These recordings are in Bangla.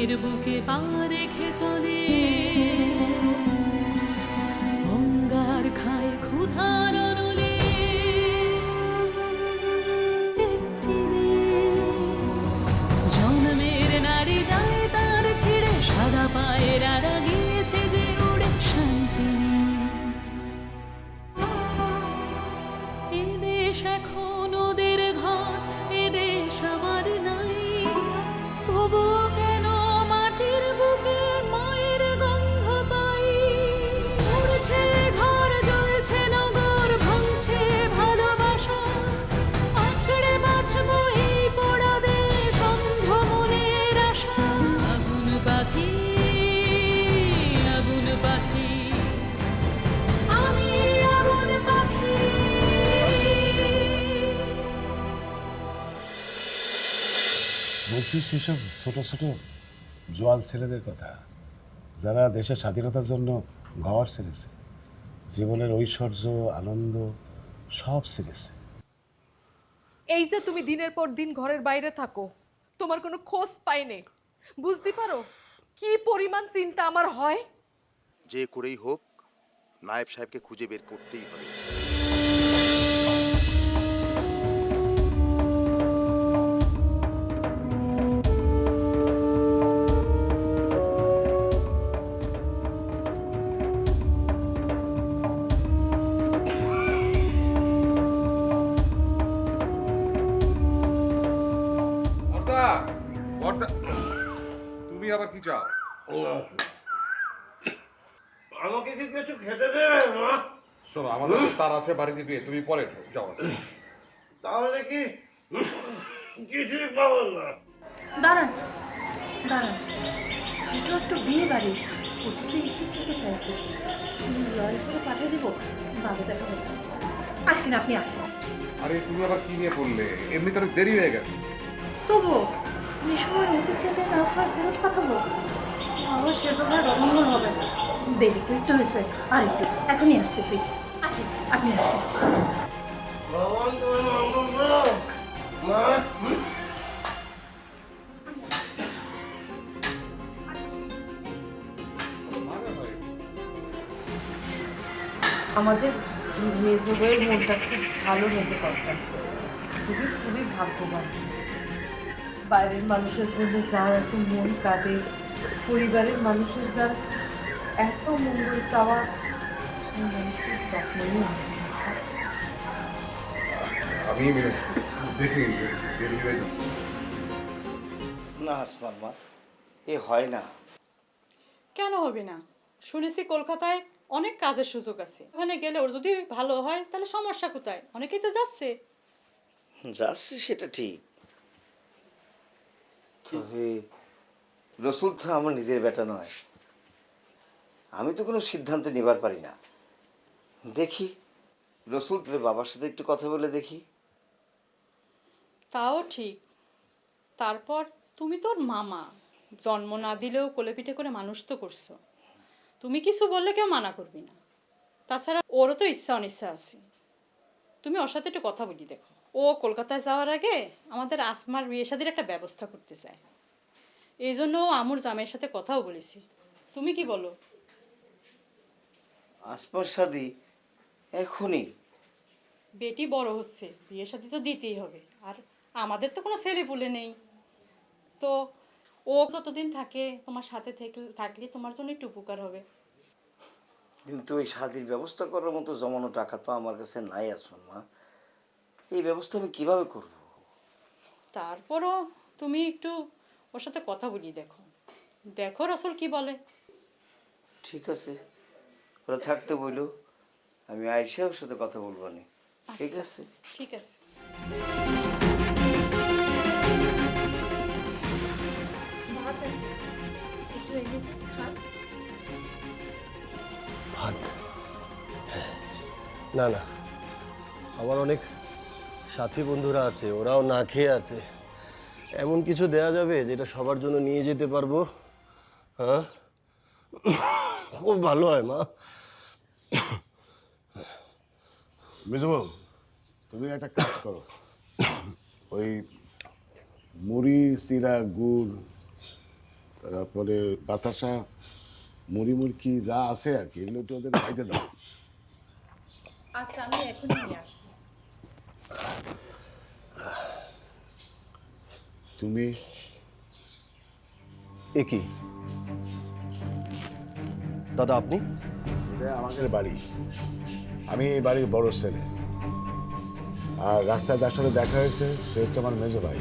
প্রাণের বুকে পা রেখে চলে। অঙ্গার খায় ক্ষুধার ছোট ছোট জোয়ান ছেলেদের কথা যারা দেশের স্বাধীনতার জন্য ঘর ছেড়েছে জীবনের ঐশ্বর্য আনন্দ সব ছেড়েছে এই যে তুমি দিনের পর দিন ঘরের বাইরে থাকো তোমার কোনো খোঁজ পাইনি বুঝতে পারো কি পরিমাণ চিন্তা আমার হয়? যে করেই হোক নায়েব সাহেবকে খুঁজে বের করতেই হবে। কি চাও? আমাকে কি কিছু খেতে দেবে মা? শোনো আমাদের তার আছে বাড়িতে গিয়ে তুমি পরে যাও। তাহলে কি? কিছুই পাবো না। দাঁড়ান দাঁড়ান। এটা একটু বিয়ে বাড়ি। প্রতিটি থেকে চাইছে? পাঠিয়ে দেবো বাবু দেখা হবে। আসেন আপনি আসেন। আরে তুমি আবার কি নিয়ে পড়লে? এমনি তো দেরি হয়ে গেছে। তবু এই সময় নদীর থেকে না ফেরত পাঠাবো। হবে দেরি তো একটু হয়েছে। আর একটু এখনই আসতেছি। আসেন আপনি আসেন। আমাদের মেজো বইয়ের মনটা খুব ভালো হতে পারতাম খুবই খুবই ভাগ্যবান। বাইরের মানুষের জন্য যার এত মন কাঁদে পরিবারের মানুষের যার এত মঙ্গল চাওয়া সেই মানুষের স্বপ্নই আছে আমি দেখি। যাচ্ছে না আসমান মা এ হয় না। কেন হবে না? শুনেছি কলকাতায় অনেক কাজের সুযোগ আছে। ওখানে গেলে ওর যদি ভালো হয় তাহলে সমস্যা কোথায়? অনেকেই তো যাচ্ছে। যাচ্ছে সেটা ঠিক। তবে রসুল তো আমার নিজের বেটা নয়। আমি তো কোনো সিদ্ধান্ত নেবার পারি না। দেখি রসুল বাবার সাথে একটু কথা বলে দেখি। তাও ঠিক। তারপর তুমি তোর মামা, জন্ম না দিলেও কোলে পিঠে করে মানুষ তো করছ। তুমি কিছু বললে কেউ মানা করবি না। তাছাড়া ওরও তো ইচ্ছা অনিচ্ছা আছে। তুমি ওর সাথে একটু কথা বলি দেখো। ও কলকাতায় যাওয়ার আগে আমাদের আসমার বিয়ে শাদির একটা ব্যবস্থা করতে চায়। এই জন্য আমুর জামাইয়ের সাথে কথাও বলেছি। তুমি কি বলো? আসমার সাদি এখনই। বেটি বড় হচ্ছে বিয়ে সাথে তো দিতেই হবে। আর আমাদের তো কোনো ছেলে পুলে নেই। তো ও যতদিন থাকে তোমার সাথে থেকে- থাকলে তোমার জন্য একটু উপকার হবে। কিন্তু এই শাদির ব্যবস্থা করার মতো জমানো টাকা তো আমার কাছে নাই আসমান মা। এই ব্যবস্থা আমি কীভাবে করব? তারপরও তুমি একটু ওর সাথে কথা বলি দেখো। দেখো রসল কি বলে। ঠিক আছে। ওরা থাকতে বইলো। আমি আইসা ওর সাথে কথা বলব নি। ঠিক আচ্ছা, আছে? ঠিক আছে। ভাত ভাত। না না। আমার অনেক সাথী বন্ধুরা আছে ওরাও না খেয়ে আছে। এমন কিছু দেয়া যাবে যেটা সবার জন্য নিয়ে যেতে পারব? হ্যাঁ? খুব ভালো হয় মা। মেজবাবু তুমি একটা কাজ করো। ওই মুড়ি চিরা গুড় তারপরে বাতাসা মুড়ি মুড়কি যা আছে আর কি এগুলো একটু ওদের খাইতে দাও। আচ্ছা আমি এখনই নিয়ে আসছি। তুমি এ কি দাদা আপনি? আমাদের বাড়ি। আমি এই বাড়ির বড় ছেলে। আর রাস্তায় তার সাথে দেখা হয়েছে সে হচ্ছে আমার মেজো ভাই।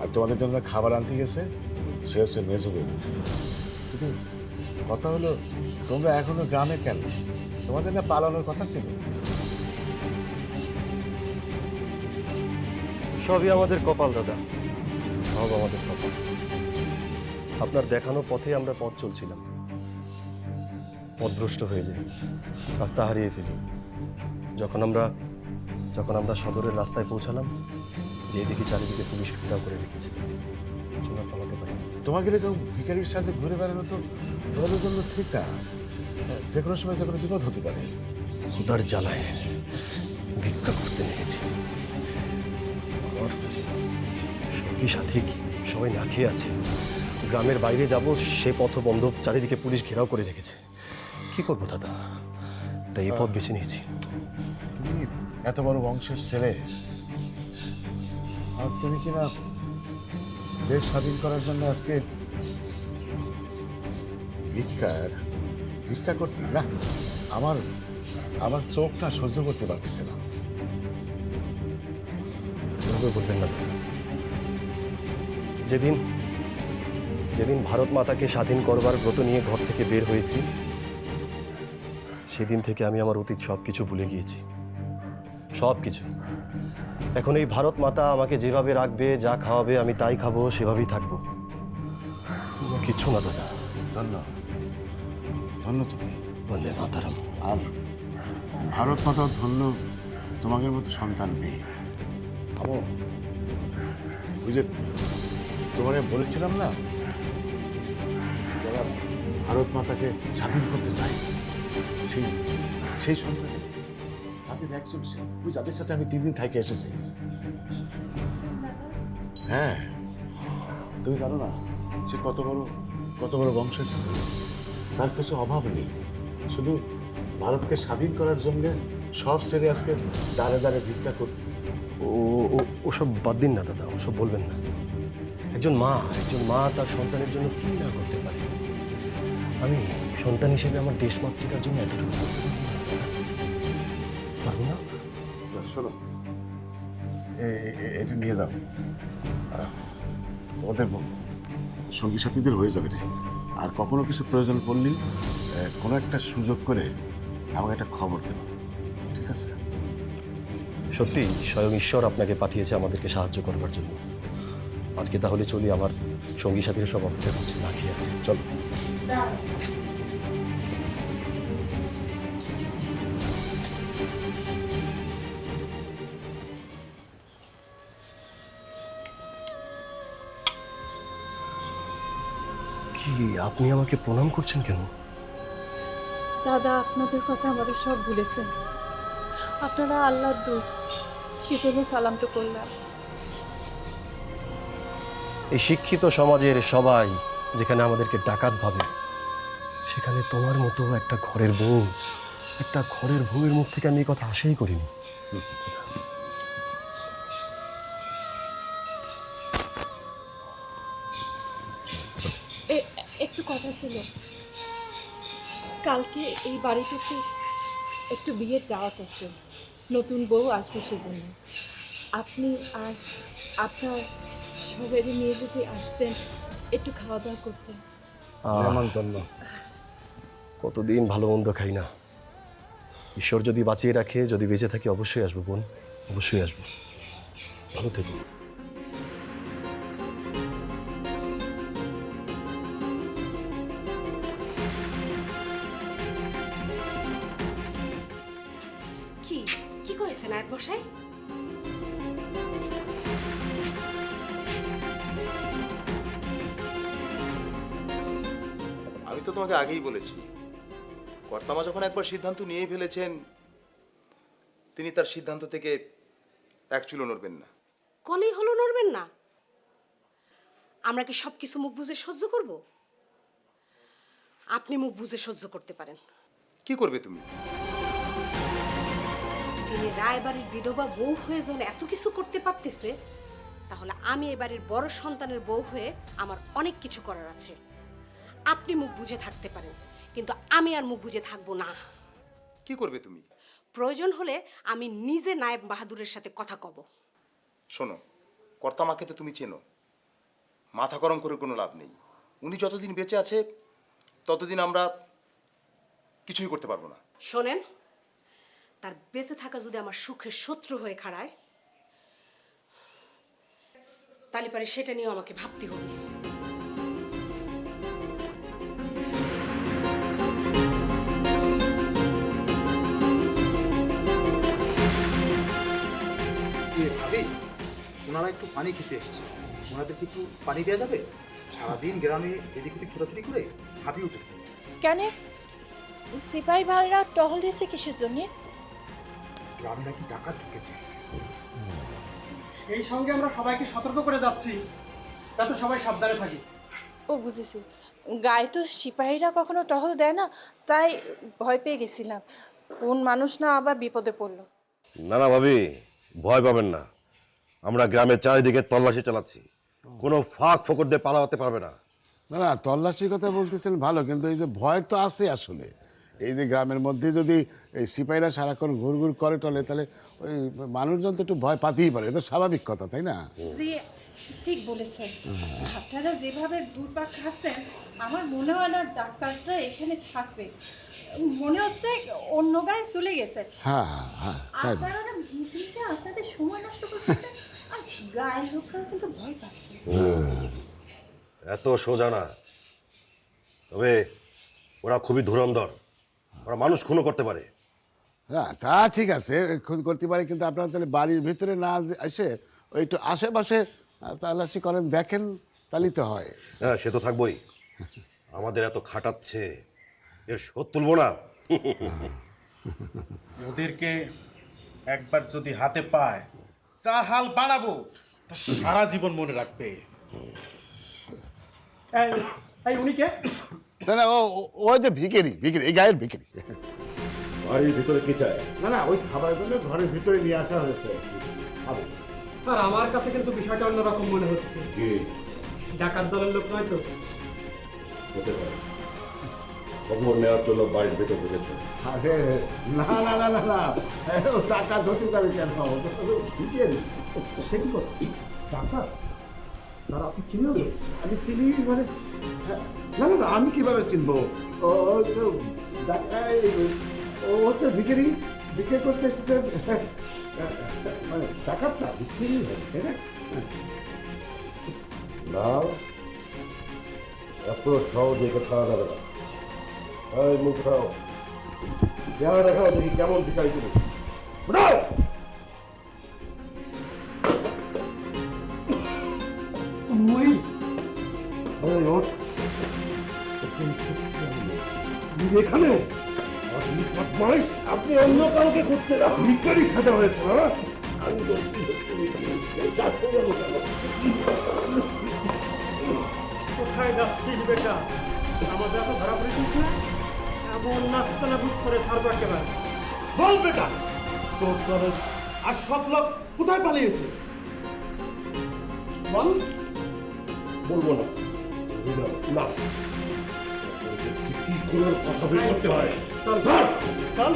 আর তোমাদের জন্য খাবার আনতে গেছে সে হচ্ছে মেজো বউ। কিন্তু কথা হলো তোমরা এখনও গ্রামে কেন? তোমাদের না পালানোর কথা ছিল? সবই আমাদের কপাল দাদা। সব আমাদের কপাল আপনার দেখানো পথে আমরা পথ চলছিলাম। পথভ্রষ্ট হয়ে যাই রাস্তা হারিয়ে ফেলি। যখন আমরা যখন আমরা সদরের রাস্তায় পৌঁছালাম যে দেখি চারিদিকে পুলিশ ঘেরাও করে রেখেছে জন্য পালাতে পারি। তোমাকে এরকম ভিকারির সাথে ঘুরে বেড়ানো তো তোমাদের জন্য ঠিক না। যে কোনো সময় যে কোনো বিপদ হতে পারে। ক্ষুধার জ্বালায় ভিক্ষা করতে আমার সঙ্গী সাথী কি সবাই না খেয়ে আছে? গ্রামের বাইরে যাব সে পথ বন্ধ চারিদিকে পুলিশ ঘেরাও করে রেখেছে। কি করব দাদা? তাই এই পথ বেছে নিয়েছি। তুমি এত বড় বংশের ছেলে। আর তুমি কিনা দেশ স্বাধীন করার জন্য আজকে ভিক্ষার ভিক্ষা করতে না আমার আমার চোখটা সহ্য করতে পারতেছে না। বলবেন না। যেদিন যেদিন ভারত মাতাকে স্বাধীন করবার ব্রত নিয়ে ঘর থেকে বের হয়েছি সেদিন থেকে আমি আমার অতীত সব কিছু ভুলে গিয়েছি। সব কিছু এখন এই ভারত মাতা আমাকে যেভাবে রাখবে যা খাওয়াবে আমি তাই খাব সেভাবেই থাকব। কিচ্ছু না দাদা। ধন্য। ধন্য তুমি। বন্দে মাতারাম। আর ভারত মাতা ধন্য তোমাদের মতো সন্তান নেই আমো ওই যে তোমারে বলেছিলাম না? যারা ভারত মাতাকে স্বাধীন করতে চায়, সেই সেই সন্তান তাদের যাদের সাথে আমি তিন দিন থেকে এসেছি। হ্যাঁ। তুমি জানো না, সে কত বড় কত বড় বংশের তার কিছু অভাব নেই। শুধু ভারতকে স্বাধীন করার জন্য সব আজকে দাঁড়ে দাঁড়ে ভিক্ষা করতেছে। ও- ওসব বাদ দিন না দাদা, ওসব বলবেন না। একজন মা একজন মা তার সন্তানের জন্য কি না করতে পারে? আমি সন্তান হিসেবে আমার দেশ মাতৃকার জন্য এতটুকু পারব না? না শোনো। এ- এটা নিয়ে যাও। তোমাদের সঙ্গী সাথীদের হয়ে যাবে রে। আর কখনো কিছু প্রয়োজন পড়লেই কোনো একটা সুযোগ করে আমাকে একটা খবর দেবো। ঠিক আছে? সত্যি স্বয়ং ঈশ্বর আপনাকে পাঠিয়েছে আমাদেরকে সাহায্য করবার জন্য। আজকে তাহলে চলি আমার সঙ্গী সাথীরা সব অপেক্ষা করছে না আছে। চলো। কি, আপনি আমাকে প্রণাম করছেন কেন? দাদা, আপনাদের কথা আমাদের সব ভুলেছেন। আপনারা আল্লাহর দূত, সেজন্য সালামটা করলাম। এই শিক্ষিত সমাজের সবাই যেখানে আমাদেরকে ডাকাত ভাবে, সেখানে তোমার মতো একটা ঘরের বউ, একটা ঘরের বউয়ের মুখ থেকে আমি এই কথা আশাই করিনি। একটু কথা ছিল কালকে এই বাড়িটাতে একটু বিয়ের দাওয়াত আছে। নতুন বউ আসবে সেজন্য। আপনি আর আপনার সবাই নিয়ে যদি আসতেন একটু খাওয়া দাওয়া করতেন নেমন্তন্ন কতদিন ভালো মন্দ খাই না। ঈশ্বর যদি বাঁচিয়ে রাখে যদি বেঁচে থাকি অবশ্যই আসব বোন অবশ্যই আসব। ভালো থেকো। কি? কি কইছে নায়ক মশাই? তো তোমাকে আগেই বলেছি। কর্তামা যখন একবার সিদ্ধান্ত নিয়ে ফেলেছেন তিনি তার সিদ্ধান্ত থেকে এক চুলো নড়বেন না। কলেই হলো নড়বেন না। আমরা কি সব কিছু মুখ বুঝে সহ্য করব? আপনি মুখ বুঝে সহ্য করতে পারেন। কি করবে তুমি? তিনি রায়বাড়ির বিধবা বউ হয়ে যখন এত কিছু করতে পারতেছে তাহলে আমি এবারের বড় সন্তানের বউ হয়ে আমার অনেক কিছু করার আছে। আপনি মুখ বুঝে থাকতে পারেন কিন্তু আমি আর মুখ বুঝে থাকব না। কি করবে তুমি? প্রয়োজন হলে আমি নিজে নায়েব বাহাদুরের সাথে কথা কব। শোনো কর্তামাকে তো তুমি চেনো। মাথা গরম করে কোনো লাভ নেই। উনি যতদিন বেঁচে আছে ততদিন আমরা কিছুই করতে পারব না। শোনেন তার বেঁচে থাকা যদি আমার সুখের শত্রু হয়ে খাড়ায় তাহলে পারে সেটা নিয়েও আমাকে ভাবতে হবে। পানি খেতে এসছে। ওনাদের কি একটু পানি দেওয়া যাবে? সারাদিন গ্রামে এদিক ওদিক ছোটাছুটি করে হাঁপিয়ে উঠেছে। কেন? সিপাহী ভাইরা টহল দিয়েছে কিসের জন্য? গ্রামে নাকি ডাকাত ঢুকেছে। এই সঙ্গে আমরা সবাইকে সতর্ক করে যাচ্ছি। যাতে সবাই সাবধানে থাকি। ও বুঝেছি। গায়ে তো সিপাহীরা কখনো টহল দেয় না তাই ভয় পেয়ে গেছিলাম। কোন মানুষ না আবার বিপদে পড়ল। না না ভাবি ভয় পাবেন না। আমরা গ্রামের চারিদিকে তল্লাশি চালাচ্ছি। কোনো ফাঁক ফোকর দিয়ে পালাতে পারবে না। না না তল্লাশির কথা বলতেছেন ভালো কিন্তু এই যে ভয় তো আছে আসলে। এই যে গ্রামের মধ্যে যদি এই সিপাহীরা সারাক্ষণ ঘুরঘুর করে টলে তাহলে ওই মানুষজন তো একটু ভয় পাতেই পারে এটা স্বাভাবিক কথা তাই না? জি ঠিক বলেছেন। আপনারা যেভাবে ঘুরপাক খাচ্ছেন আমার মনে হয় না ডাক্তারটা এখানে থাকবে। মনে হচ্ছে অন্য গায়ে চলে গেছে। হ্যাঁ হ্যাঁ হ্যাঁ তাই না? আপনারা না মিশে মিশে আপনাদের সময় নষ্ট করতেছেন আর গায়ের কিন্তু ভয় পাচ্ছে। এত সোজা না। তবে ওরা খুবই ধুরন্ধর। ওরা মানুষ খুনও করতে পারে। হ্যাঁ তা ঠিক আছে খুন করতে পারে কিন্তু আপনারা তাহলে বাড়ির ভিতরে না এসে ওই একটু আশেপাশে আহ, তল্লাশি করেন দেখেন তাহলে তো হয়। হ্যাঁ সে তো থাকবোই। আমাদের এত খাটাচ্ছে এর শোধ তুলবো না। ওদেরকে একবার যদি হাতে পায় যা হাল বানাবো তা সারা জীবন মনে রাখবে। এই- এই উনি কে? না না ও ও- ওই যে ভিকেরি ভিকেরি এই গায়ের ভিকেরি বাড়ির ভিতরে কি চাই না না ওই খাবার জন্য ঘরের ভিতরে নিয়ে আসা হয়েছে। স্যার আমার কাছে কিন্তু বিষয়টা অন্যরকম মনে হচ্ছে। ডাকাত দলের লোক নয় তো? হতে পারে। খবর নেওয়ার জন্য বাড়ির ভিতর ঢুকেছে। আরে না না না না না। টাকা ধরতে পারে কেন? ও তো শুধু ভিকেরি সে কি কথা ডাক্তার তারা আপনি চিনে আমি চিনি মানে হ্যাঁ, না আমি কীভাবে চিনবো? ও ও তো ও হচ্ছে ভিকেরি বিক্রি করতে এসেছে। মানে টাকাটা বিক্রি হয় না? এত সহজে যাবে না। এই মুখ খাও চেহারা দেখাও দেখি কেমন বিচার তুমি। এখানেও আপনি অন্য কাউকে খুঁজছেন? ভিকারি সাজা হয়েছে না আমি কেন কোথায় যাচ্ছিস বেটা? আমাদের এত ধরা পড়েছিস না এমন নাস্তা না বুঝ করে ছাড়বো একেবারে। বল বেটা তোর তোর আর সব লোক কোথায় পালিয়েছে? বল। বলব না। না। কি করে কথা বের করতে হয়? চল চল।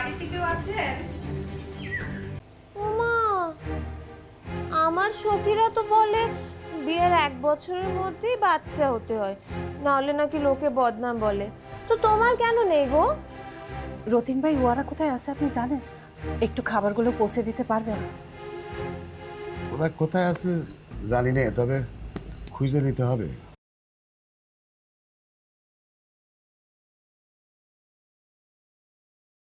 বাড়িতে কেউ আছেন ওমা আমার সখীরা তো বলে বিয়ের এক বছরের মধ্যেই বাচ্চা হতে হয় নাহলে নাকি লোকে বদনাম বলে। তো তোমার কেন নেই গো? রতিন ভাই ওয়ারা কোথায় আছে আপনি জানেন? একটু খাবারগুলো পৌঁছে দিতে পারবেন? ওরা কোথায় আছে জানি না তবে খুঁজে নিতে হবে।